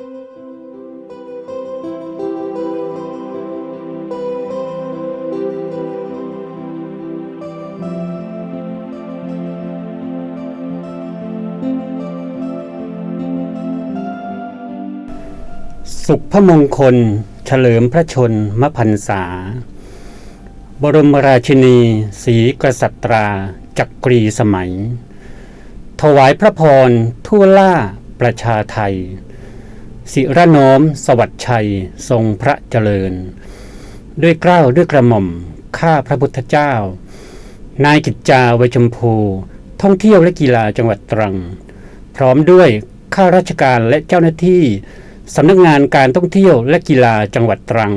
สุขพระมงคล เฉลิมพระชนมพรรษา บรมราชินีศรีกษัตราจักรีสมัย ถวายพระพรทั่วล่าประชาไทย สิระโน้มสวัสดชัยทรงพระเจริญ ด้วยเกล้าด้วยกระหม่อมข้าพระพุทธเจ้า นายกิจจาไวยชมพู ท่องเที่ยวและกีฬาจังหวัดตรัง พร้อมด้วยข้าราชการและเจ้าหน้าที่สำนักงานการท่องเที่ยวและกีฬาจังหวัดตรัง